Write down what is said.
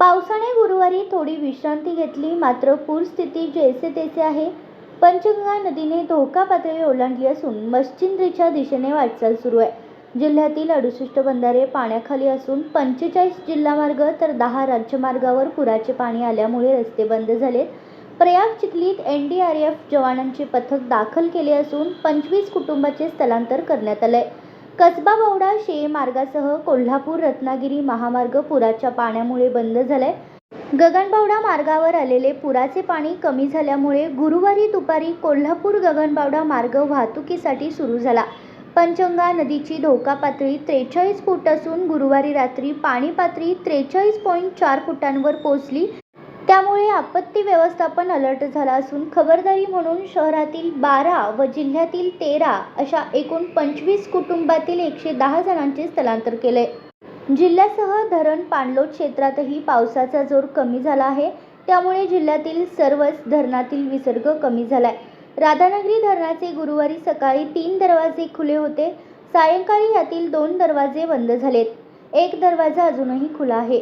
पावसाने गुरुवारी थोडी विश्रांती घेतली मात्र पूरस्थिती जैसे तेसे आहे. पंचगंगा नदीने धोका पातळी ओलांडली असून मच्छिंद्रीच्या दिशेने वाटचाल सुरू आहे. जिल्ह्यातील अडुसष्ट बंधारे पाण्याखाली असून पंचेचाळीस जिल्हा मार्ग तर दहा राज्यमार्गावर पुराचे पाणी आल्यामुळे रस्ते बंद झालेत. प्रयाग चिखलीत एन डी आर एफ जवानांचे पथक दाखल केले असून पंचवीस कुटुंबाचे स्थलांतर करण्यात आलंय. कसबा बावडा शे मार्गासह कोल्हापूर रत्नागिरी महामार्ग पुराच्या पाण्यामुळे बंद झालाय. गगनबावडा मार्गावर आलेले पुराचे पाणी कमी झाल्यामुळे गुरुवारी दुपारी कोल्हापूर गगनबावडा मार्ग वाहतुकीसाठी सुरू झाला. पंचंगा नदीची धोका पातळी त्रेचाळीस फूट असून गुरुवारी रात्री पाणी पातळी त्रेचाळीस पॉईंट चार फुटांवर पोहोचली. त्यामुळे आपत्ती व्यवस्थापन अलर्ट झाला असून खबरदारी म्हणून शहरातील बारा व जिल्ह्यातील तेरा अशा एकूण पंचवीस कुटुंबातील एकशे दहा जणांचे स्थलांतर केले. जिल्ह्यासह धरण पाणलोट क्षेत्रातही पावसाचा जोर कमी झाला आहे. त्यामुळे जिल्ह्यातील सर्वच धरणातील विसर्ग कमी झाला आहे राधानगरी धरणाचे गुरुवारी सकाळी तीन दरवाजे खुले होते. सायंकाळी यातील दोन दरवाजे बंद झालेत. एक दरवाजा अजूनही खुला आहे.